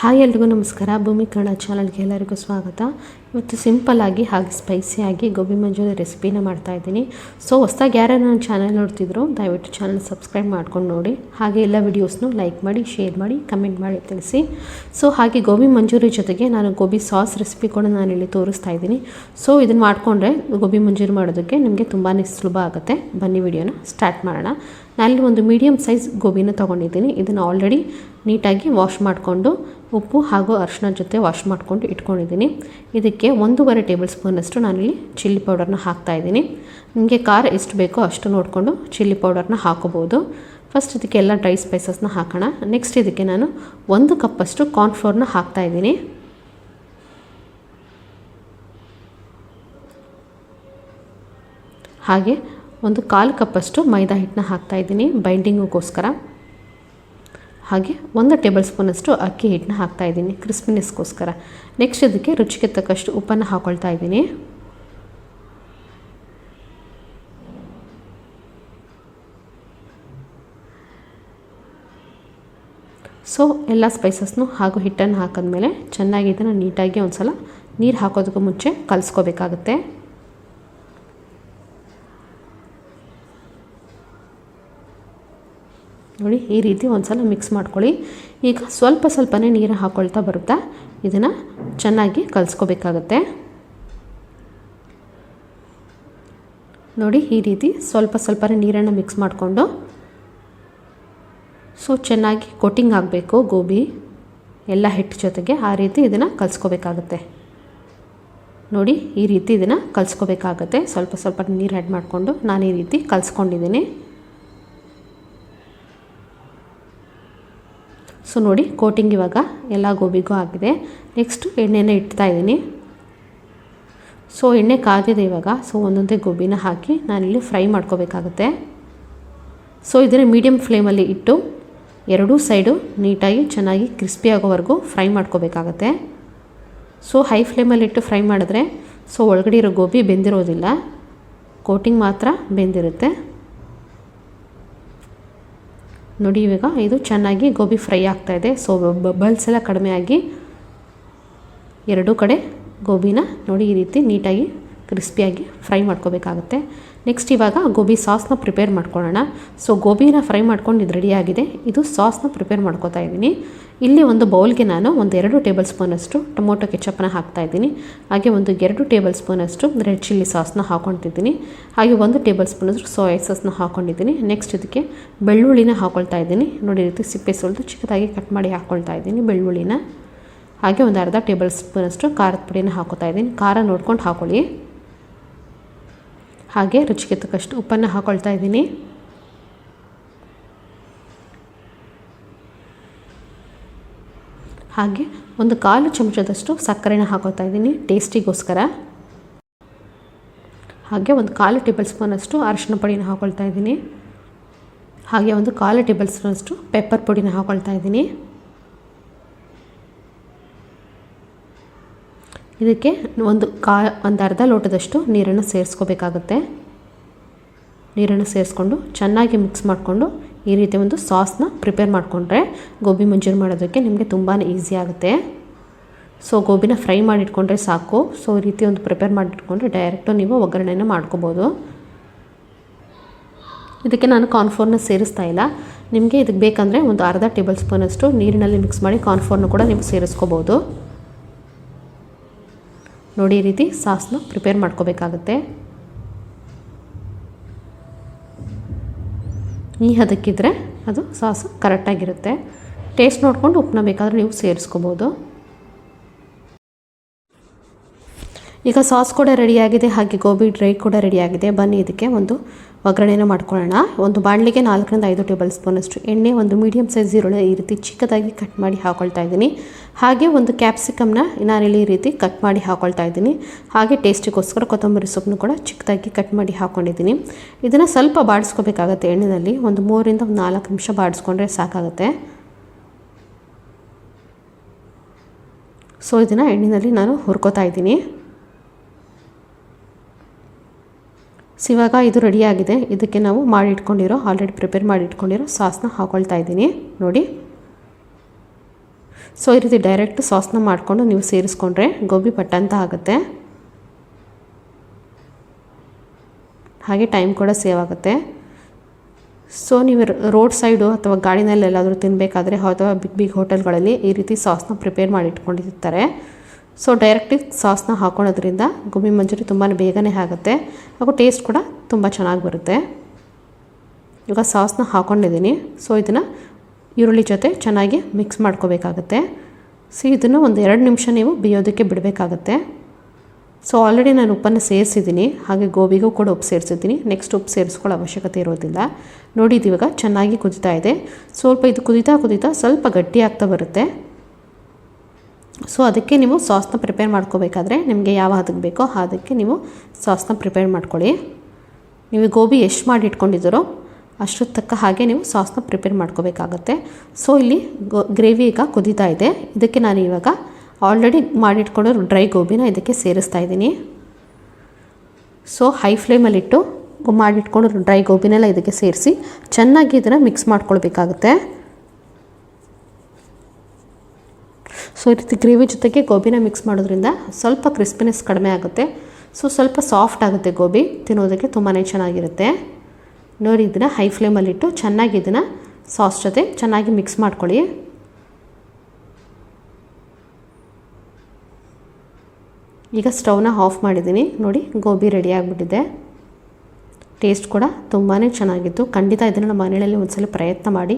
Hi ಎಲ್ರಿಗೂ ನಮಸ್ಕಾರ. ಭೂಮಿ ಕನ್ನಡ ಚಾನಲ್ಗೆ ಎಲ್ಲರಿಗೂ ಸ್ವಾಗತ. ಇವತ್ತು ಸಿಂಪಲ್ಲಾಗಿ ಹಾಗೆ ಸ್ಪೈಸಿಯಾಗಿ ಗೋಬಿ ಮಂಜೂರಿ ರೆಸಿಪಿನ ಮಾಡ್ತಾ ಇದ್ದೀನಿ. ಸೊ ಹೊಸ್ದಾಗಿ ಯಾರು ನನ್ನ ಚಾನಲ್ ನೋಡ್ತಿದ್ರು, ದಯವಿಟ್ಟು ಚಾನಲ್ ಸಬ್ಸ್ಕ್ರೈಬ್ ಮಾಡ್ಕೊಂಡು ನೋಡಿ. ಹಾಗೆ ಎಲ್ಲ ವಿಡಿಯೋಸ್ನು ಲೈಕ್ ಮಾಡಿ ಶೇರ್ ಮಾಡಿ ಕಮೆಂಟ್ ಮಾಡಿ ತಿಳಿಸಿ. ಸೊ ಹಾಗೆ ಗೋಬಿ ಮಂಜೂರಿ ಜೊತೆಗೆ ನಾನು ಗೋಬಿ ಸಾಸ್ ರೆಸಿಪಿ ಕೂಡ ನಾನು ಇಲ್ಲಿ ತೋರಿಸ್ತಾ ಇದ್ದೀನಿ. ಸೊ ಇದನ್ನು ಮಾಡಿಕೊಂಡ್ರೆ ಗೋಬಿ ಮಂಜೂರಿ ಮಾಡೋದಕ್ಕೆ ನಿಮಗೆ ತುಂಬಾ ಸುಲಭ ಆಗುತ್ತೆ. ಬನ್ನಿ ವಿಡಿಯೋನ ಸ್ಟಾರ್ಟ್ ಮಾಡೋಣ. ನಾನಲ್ಲಿ ಒಂದು ಮೀಡಿಯಮ್ ಸೈಜ್ ಗೋಬಿನ ತೊಗೊಂಡಿದ್ದೀನಿ. ಇದನ್ನು ಆಲ್ರೆಡಿ ನೀಟಾಗಿ ವಾಶ್ ಮಾಡಿಕೊಂಡು ಉಪ್ಪು ಹಾಗೂ ಅರಿಶಿನ ಜೊತೆ ವಾಶ್ ಮಾಡಿಕೊಂಡು ಇಟ್ಕೊಂಡಿದ್ದೀನಿ. ಇದಕ್ಕೆ ಒಂದೂವರೆ ಟೇಬಲ್ ಸ್ಪೂನಷ್ಟು ನಾನಿಲ್ಲಿ ಚಿಲ್ಲಿ ಪೌಡರ್ನ ಹಾಕ್ತಾಯಿದ್ದೀನಿ ನಿಮಗೆ ಖಾರ ಎಷ್ಟು ಬೇಕೋ ಅಷ್ಟು ನೋಡಿಕೊಂಡು ಚಿಲ್ಲಿ ಪೌಡರ್ನ ಹಾಕೋಬೋದು. ಫಸ್ಟ್ ಇದಕ್ಕೆ ಎಲ್ಲ ಡ್ರೈ ಸ್ಪೈಸಸ್ನ ಹಾಕೋಣ. ನೆಕ್ಸ್ಟ್ ಇದಕ್ಕೆ ನಾನು ಒಂದು ಕಪ್ಪಷ್ಟು ಕಾರ್ನ್ಫ್ಲೋರ್ನ ಹಾಕ್ತಾಯಿದ್ದೀನಿ ಹಾಗೆ ಒಂದು ಕಾಲು ಕಪ್ಪಷ್ಟು ಮೈದಾ ಹಿಟ್ಟನ್ನ ಹಾಕ್ತಾಯಿದ್ದೀನಿ ಬೈಂಡಿಂಗಿಗೋಸ್ಕರ. ಹಾಗೆ ಒಂದು ಟೇಬಲ್ ಸ್ಪೂನಷ್ಟು ಅಕ್ಕಿ ಹಿಟ್ಟನ್ನ ಹಾಕ್ತಾಯಿದ್ದೀನಿ ಕ್ರಿಸ್ಪಿನೆಸ್ಗೋಸ್ಕರ. ನೆಕ್ಸ್ಟ್ ಇದಕ್ಕೆ ರುಚಿಗೆ ತಕ್ಕಷ್ಟು ಉಪ್ಪನ್ನು ಹಾಕ್ಕೊಳ್ತಾ ಇದ್ದೀನಿ. ಸೊ, ಎಲ್ಲ ಸ್ಪೈಸಸ್ನು ಹಾಗೂ ಹಿಟ್ಟನ್ನು ಹಾಕಿದ್ಮೇಲೆ ಚೆನ್ನಾಗಿ ಇದನ್ನು ನೀಟಾಗಿ ಒಂದು ಸಲ ನೀರು ಹಾಕೋದಕ್ಕೂ ಮುಂಚೆ ಕಲಿಸ್ಕೋಬೇಕಾಗುತ್ತೆ. ನೋಡಿ ಈ ರೀತಿ ಒಂದ್ಸಲ ಮಿಕ್ಸ್ ಮಾಡ್ಕೊಳ್ಳಿ. ಈಗ ಸ್ವಲ್ಪ ಸ್ವಲ್ಪನೇ ನೀರು ಹಾಕ್ಕೊಳ್ತಾ ಬರುತ್ತಾ? ಇದನ್ನು ಚೆನ್ನಾಗಿ ಕಲಿಸ್ಕೋಬೇಕಾಗತ್ತೆ. ನೋಡಿ ಈ ರೀತಿ ಸ್ವಲ್ಪ ಸ್ವಲ್ಪನೇ ನೀರನ್ನು ಮಿಕ್ಸ್ ಮಾಡಿಕೊಂಡು. ಸೊ ಚೆನ್ನಾಗಿ ಕೋಟಿಂಗ್ ಆಗಬೇಕು ಗೋಬಿ ಎಲ್ಲ ಹಿಟ್ಟು ಜೊತೆಗೆ ಆ ರೀತಿ ಇದನ್ನು ಕಲಿಸ್ಕೋಬೇಕಾಗತ್ತೆ. ನೋಡಿ ಈ ರೀತಿ ಇದನ್ನು ಕಲಿಸ್ಕೋಬೇಕಾಗತ್ತೆ. ಸ್ವಲ್ಪ ಸ್ವಲ್ಪ ನೀರು ಆ್ಯಡ್ ಮಾಡಿಕೊಂಡು ನಾನು ಈ ರೀತಿ ಕಲಿಸ್ಕೊಂಡಿದ್ದೀನಿ. ಸೊ ನೋಡಿ ಕೋಟಿಂಗ್ ಇವಾಗ ಎಲ್ಲ ಗೋಬಿಗೂ ಆಗಿದೆ. ನೆಕ್ಸ್ಟು ಎಣ್ಣೆನ ಇಡ್ತಾ ಇದ್ದೀನಿ. ಸೊ ಎಣ್ಣೆ ಕಾದಿದೆ ಇವಾಗ. ಸೊ ಒಂದೊಂದೇ ಗೋಬಿನ ಹಾಕಿ ನಾನಿಲ್ಲಿ ಫ್ರೈ ಮಾಡ್ಕೋಬೇಕಾಗುತ್ತೆ. ಸೊ ಇದನ್ನು ಮೀಡಿಯಮ್ ಫ್ಲೇಮಲ್ಲಿ ಇಟ್ಟು ಎರಡೂ ಸೈಡು ನೀಟಾಗಿ ಚೆನ್ನಾಗಿ ಕ್ರಿಸ್ಪಿ ಆಗೋವರೆಗೂ ಫ್ರೈ ಮಾಡ್ಕೋಬೇಕಾಗತ್ತೆ. ಸೊ ಹೈ ಫ್ಲೇಮಲ್ಲಿ ಇಟ್ಟು ಫ್ರೈ ಮಾಡಿದ್ರೆ ಸೊ ಒಳಗಡೆ ಇರೋ ಗೋಬಿ ಬೆಂದಿರೋದಿಲ್ಲ. ಕೋಟಿಂಗ್ ಮಾತ್ರ ಬೆಂದಿರುತ್ತೆ. ನೋಡಿ ಇವಾಗ, ಇದು ಚೆನ್ನಾಗಿ ಗೋಬಿ ಫ್ರೈ ಆಗ್ತಾಯಿದೆ ಸೊ ಬಬಲ್ಸ್ ಎಲ್ಲ ಕಡಿಮೆ ಆಗಿ ಎರಡೂ ಕಡೆ ಗೋಬಿನ ನೋಡಿ ಈ ರೀತಿ ನೀಟಾಗಿ ಕ್ರಿಸ್ಪಿಯಾಗಿ ಫ್ರೈ ಮಾಡ್ಕೋಬೇಕಾಗುತ್ತೆ. ನೆಕ್ಸ್ಟ್ ಇವಾಗ ಗೋಬಿ ಸಾಸ್ನ ಪ್ರಿಪೇರ್ ಮಾಡ್ಕೊಳ್ಳೋಣ. ಸೊ ಗೋಬಿನ ಫ್ರೈ ಮಾಡ್ಕೊಂಡು ಇದು ರೆಡಿಯಾಗಿದೆ ಇದು ಸಾಸ್ನ ಪ್ರಿಪೇರ್ ಮಾಡ್ಕೋತಾ ಇದ್ದೀನಿ. ಇಲ್ಲಿ ಒಂದು ಬೌಲ್ಗೆ ನಾನು ಒಂದು ಎರಡು ಟೇಬಲ್ ಸ್ಪೂನಷ್ಟು ಟೊಮೊಟೊ ಕೆಚಪ್ನ ಹಾಕ್ತಾಯಿದ್ದೀನಿ ಹಾಗೆ ಒಂದು ಎರಡು ಟೇಬಲ್ ಸ್ಪೂನಷ್ಟು ರೆಡ್ ಚಿಲ್ಲಿ ಸಾಸ್ನ ಹಾಕ್ಕೊತಿದ್ದೀನಿ ಹಾಗೆ ಒಂದು ಟೇಬಲ್ ಸ್ಪೂನಷ್ಟು ಸೋಯಾ ಸಾಸ್ನ ಹಾಕ್ಕೊಂಡಿದ್ದೀನಿ. ನೆಕ್ಸ್ಟ್ ಇದಕ್ಕೆ ಬೆಳ್ಳುಳ್ಳಿನ ಹಾಕ್ಕೊಳ್ತಾ ಇದ್ದೀನಿ. ನೋಡಿ ರೀತಿ ಸಿಪ್ಪೆ ಸುಲಿದು ಚಿಕ್ಕದಾಗಿ ಕಟ್ ಮಾಡಿ ಹಾಕ್ಕೊಳ್ತಾ ಇದ್ದೀನಿ ಬೆಳ್ಳುಳ್ಳಿನ. ಹಾಗೆ ಒಂದು ಅರ್ಧ ಟೇಬಲ್ ಸ್ಪೂನಷ್ಟು ಖಾರದ ಪುಡಿನ ಹಾಕೋತಾ ಇದ್ದೀನಿ. ಖಾರ ನೋಡ್ಕೊಂಡು ಹಾಕೊಳ್ಳಿ. ಹಾಗೆ ರುಚಿಗೆ ತಕ್ಕಷ್ಟು ಉಪ್ಪನ್ನು ಹಾಕ್ಕೊಳ್ತಾ ಇದ್ದೀನಿ. ಹಾಗೆ ಒಂದು ಕಾಲು ಚಮಚದಷ್ಟು ಸಕ್ಕರೆನ ಹಾಕೋತಾ ಇದ್ದೀನಿ ಟೇಸ್ಟಿಗೋಸ್ಕರ. ಹಾಗೆ ಒಂದು ಕಾಲು ಟೇಬಲ್ ಸ್ಪೂನಷ್ಟು ಅರಿಶಿನ ಪುಡಿನ ಹಾಕ್ಕೊಳ್ತಾ ಇದ್ದೀನಿ. ಹಾಗೆ ಒಂದು ಕಾಲು ಟೇಬಲ್ ಸ್ಪೂನಷ್ಟು ಪೆಪ್ಪರ್ ಪುಡಿನ ಹಾಕ್ಕೊಳ್ತಾ ಇದ್ದೀನಿ. ಇದಕ್ಕೆ ಒಂದು ಕಾ, ಒಂದು ಅರ್ಧ ಲೋಟದಷ್ಟು ನೀರನ್ನು ಸೇರಿಸ್ಕೋಬೇಕಾಗುತ್ತೆ. ನೀರನ್ನು ಸೇರಿಸ್ಕೊಂಡು ಚೆನ್ನಾಗಿ ಮಿಕ್ಸ್ ಮಾಡಿಕೊಂಡು ಈ ರೀತಿ ಒಂದು ಸಾಸ್ನ ಪ್ರಿಪೇರ್ ಮಾಡಿಕೊಂಡ್ರೆ ಗೋಬಿ ಮಂಚೂರಿ ಮಾಡೋದಕ್ಕೆ ನಿಮಗೆ ತುಂಬಾ ಈಸಿ ಆಗುತ್ತೆ. ಸೊ ಗೋಬಿನ ಫ್ರೈ ಮಾಡಿಟ್ಕೊಂಡ್ರೆ ಸಾಕು. ಸೊ ಈ ರೀತಿ ಒಂದು ಪ್ರಿಪೇರ್ ಮಾಡಿಟ್ಕೊಂಡ್ರೆ ಡೈರೆಕ್ಟು ನೀವು ಒಗ್ಗರಣೆನ ಮಾಡ್ಕೋಬೋದು. ಇದಕ್ಕೆ ನಾನು ಕಾರ್ನ್ಫ್ಲೋರ್ನ ಸೇರಿಸ್ತಾ ಇಲ್ಲ. ನಿಮಗೆ ಇದಕ್ಕೆ ಬೇಕಂದರೆ ಒಂದು ಅರ್ಧ ಟೇಬಲ್ ಸ್ಪೂನಷ್ಟು ನೀರಿನಲ್ಲಿ ಮಿಕ್ಸ್ ಮಾಡಿ ಕಾರ್ನ್ಫ್ಲೋರ್ನ ಕೂಡ ನೀವು ಸೇರಿಸ್ಕೋಬೋದು. ನೋಡಿ ಈ ರೀತಿ ಸಾಸ್ನ ಪ್ರಿಪೇರ್ ಮಾಡ್ಕೋಬೇಕಾಗತ್ತೆ. ಈ ಹದಕ್ಕಿದ್ರೆ ಅದು ಸಾಸು ಕರೆಕ್ಟಾಗಿರುತ್ತೆ ಟೇಸ್ಟ್ ನೋಡಿಕೊಂಡು ಉಪ್ಪನ್ನ ಬೇಕಾದರೆ ನೀವು ಸೇರಿಸ್ಕೋಬೋದು. ಈಗ ಸಾಸ್ ಕೂಡ ರೆಡಿಯಾಗಿದೆ ಹಾಗೆ ಗೋಬಿ ಡ್ರೈ ಕೂಡ ರೆಡಿಯಾಗಿದೆ ಬನ್ನಿ, ಇದಕ್ಕೆ ಒಂದು ಒಗ್ಗರಣೆನ ಮಾಡ್ಕೊಳ್ಳೋಣ. ಒಂದು ಬಾಣಲಿಗೆ ನಾಲ್ಕರಿಂದ ಐದು ಟೇಬಲ್ ಸ್ಪೂನಷ್ಟು ಎಣ್ಣೆ, ಒಂದು ಮೀಡಿಯಮ್ ಸೈಜ್ ಈರುಳ್ಳಿ ಈ ರೀತಿ ಚಿಕ್ಕದಾಗಿ ಕಟ್ ಮಾಡಿ ಹಾಕೊಳ್ತಾ ಇದ್ದೀನಿ. ಹಾಗೆ ಒಂದು ಕ್ಯಾಪ್ಸಿಕಮ್ನ ನಾನಿಲ್ಲಿ ಈ ರೀತಿ ಕಟ್ ಮಾಡಿ ಹಾಕೊಳ್ತಾ ಇದ್ದೀನಿ. ಹಾಗೆ ಟೇಸ್ಟಿಗೋಸ್ಕರ ಕೊತ್ತಂಬರಿ ಸೊಪ್ಪನ್ನು ಕೂಡ ಚಿಕ್ಕದಾಗಿ ಕಟ್ ಮಾಡಿ ಹಾಕ್ಕೊಂಡಿದ್ದೀನಿ ಇದನ್ನು ಸ್ವಲ್ಪ ಬಾಡಿಸ್ಕೋಬೇಕಾಗತ್ತೆ ಎಣ್ಣೆಯಲ್ಲಿ ಒಂದು ಮೂರರಿಂದ ಒಂದು ನಾಲ್ಕು ನಿಮಿಷ ಬಾಡಿಸ್ಕೊಂಡ್ರೆ ಸಾಕಾಗುತ್ತೆ. ಸೊ, ಇದನ್ನು ಎಣ್ಣೆಯಲ್ಲಿ ನಾನು ಹುರ್ಕೋತಾ ಇದ್ದೀನಿ. ಸೊ ಇವಾಗ ಇದು ರೆಡಿಯಾಗಿದೆ ಇದಕ್ಕೆ ನಾವು ಮಾಡಿ ಇಟ್ಕೊಂಡಿರೋ ಆಲ್ರೆಡಿ ಪ್ರಿಪೇರ್ ಮಾಡಿ ಇಟ್ಕೊಂಡಿರೋ ಸಾಸ್ನ ಹಾಕೊಳ್ತಾ ಇದ್ದೀನಿ. ನೋಡಿ. ಸೊ ಈ ರೀತಿ ಡೈರೆಕ್ಟ್ ಸಾಸ್ನ ಮಾಡಿಕೊಂಡು ನೀವು ಸೇರಿಸ್ಕೊಂಡ್ರೆ ಗೋಬಿ ಪಟ್ಟ ಅಂತ ಆಗುತ್ತೆ. ಹಾಗೆ ಟೈಮ್ ಕೂಡ ಸೇವ್ ಆಗುತ್ತೆ. ಸೊ ನೀವು ರೋಡ್ ಸೈಡು ಅಥವಾ ಗಾಡಿನಲ್ಲಿ ಎಲ್ಲಾದರೂ ತಿನ್ನಬೇಕಾದ್ರೆ ಅಥವಾ ಬಿಗ್ ಬಿಗ್ ಹೋಟೆಲ್ಗಳಲ್ಲಿ ಈ ರೀತಿ ಸಾಸ್ನ ಪ್ರಿಪೇರ್ ಮಾಡಿ ಇಟ್ಕೊಂಡಿರ್ತಾರೆ ಸೊ ಡೈರೆಕ್ಟಾಗಿ ಸಾಸ್ನ ಹಾಕೊಳೋದ್ರಿಂದ ಗೋಬಿ ಮಂಚೂರಿ ತುಂಬಾ ಬೇಗನೆ ಆಗುತ್ತೆ ಹಾಗೂ ಟೇಸ್ಟ್ ಕೂಡ ತುಂಬ ಚೆನ್ನಾಗಿ ಬರುತ್ತೆ. ಇವಾಗ ಸಾಸ್ನ ಹಾಕ್ಕೊಂಡಿದ್ದೀನಿ ಸೊ ಇದನ್ನು ಈರುಳ್ಳಿ ಜೊತೆ ಚೆನ್ನಾಗಿ ಮಿಕ್ಸ್ ಮಾಡ್ಕೋಬೇಕಾಗುತ್ತೆ. ಸೊ ಇದನ್ನು ಒಂದು ಎರಡು ನಿಮಿಷ ನೀವು ಬೇಯೋದಕ್ಕೆ ಬಿಡಬೇಕಾಗತ್ತೆ. ಸೊ ಆಲ್ರೆಡಿ ನಾನು ಉಪ್ಪನ್ನು ಸೇರಿಸಿದ್ದೀನಿ. ಹಾಗೆ ಗೋಬಿಗೂ ಕೂಡ ಉಪ್ಪು ಸೇರಿಸಿದ್ದೀನಿ ನೆಕ್ಸ್ಟ್ ಉಪ್ಪು ಸೇರಿಸ್ಕೊಳ್ಳೋ ಅವಶ್ಯಕತೆ ಇರೋದಿಲ್ಲ. ನೋಡಿ ಇವಾಗ ಚೆನ್ನಾಗಿ ಕುದಿತಾ ಇದೆ. ಸ್ವಲ್ಪ ಇದು ಕುದಿತಾ ಕುದಿತಾ ಸ್ವಲ್ಪ ಗಟ್ಟಿ ಆಗ್ತಾ ಬರುತ್ತೆ. ಸೊ ಅದಕ್ಕೆ ನೀವು ಸಾಸ್ನ ಪ್ರಿಪೇರ್ ಮಾಡ್ಕೋಬೇಕಾದ್ರೆ ನಿಮಗೆ ಯಾವ ಹದಕ್ಕೆ ಬೇಕೋ ಅದಕ್ಕೆ ನೀವು ಸಾಸ್ನ ಪ್ರಿಪೇರ್ ಮಾಡ್ಕೊಳ್ಳಿ. ನೀವು ಗೋಬಿ ಎಷ್ಟು ಮಾಡಿ ಇಟ್ಕೊಂಡಿದ್ದೀರೋ ಅಷ್ಟು ತಕ್ಕ ಹಾಗೆ ನೀವು ಸಾಸ್ನ ಪ್ರಿಪೇರ್ ಮಾಡ್ಕೋಬೇಕಾಗತ್ತೆ. ಸೊ ಇಲ್ಲಿ ಗೋ ಗ್ರೇವಿ ಈಗ ಕುದೀತಾ ಇದೆ. ಇದಕ್ಕೆ ನಾನು ಇವಾಗ ಆಲ್ರೆಡಿ ಮಾಡಿಟ್ಕೊಂಡು ಡ್ರೈ ಗೋಬಿನ ಇದಕ್ಕೆ ಸೇರಿಸ್ತಾ ಇದ್ದೀನಿ. ಸೊ ಹೈ ಫ್ಲೇಮಲ್ಲಿಟ್ಟು ಮಾಡಿಟ್ಕೊಂಡು ಡ್ರೈ ಗೋಬಿನೆಲ್ಲ ಇದಕ್ಕೆ ಸೇರಿಸಿ ಚೆನ್ನಾಗಿ ಇದನ್ನು ಮಿಕ್ಸ್ ಮಾಡ್ಕೊಳ್ಬೇಕಾಗುತ್ತೆ. ಸೊ ಈ ರೀತಿ ಗ್ರೇವಿ ಜೊತೆಗೆ ಗೋಬಿನ ಮಿಕ್ಸ್ ಮಾಡೋದ್ರಿಂದ ಸ್ವಲ್ಪ ಕ್ರಿಸ್ಪಿನೆಸ್ ಕಡಿಮೆ ಆಗುತ್ತೆ. ಸೊ ಸ್ವಲ್ಪ ಸಾಫ್ಟ್ ಆಗುತ್ತೆ ಗೋಬಿ. ತಿನ್ನೋದಕ್ಕೆ ತುಂಬಾ ಚೆನ್ನಾಗಿರುತ್ತೆ. ನೋಡಿ, ಇದನ್ನು ಹೈ ಫ್ಲೇಮಲ್ಲಿಟ್ಟು ಚೆನ್ನಾಗಿ ಇದನ್ನು ಸಾಸ್ ಜೊತೆ ಚೆನ್ನಾಗಿ ಮಿಕ್ಸ್ ಮಾಡ್ಕೊಳ್ಳಿ. ಈಗ ಸ್ಟವ್ನ ಆಫ್ ಮಾಡಿದ್ದೀನಿ. ನೋಡಿ, ಗೋಬಿ ರೆಡಿ ಆಗಿಬಿಟ್ಟಿದೆ. ಟೇಸ್ಟ್ ಕೂಡ ತುಂಬಾ ಚೆನ್ನಾಗಿತ್ತು. ಖಂಡಿತ ಇದನ್ನು ನಮ್ಮ ಮನೆಯಲ್ಲಿ ಒಂದ್ಸಲ ಪ್ರಯತ್ನ ಮಾಡಿ.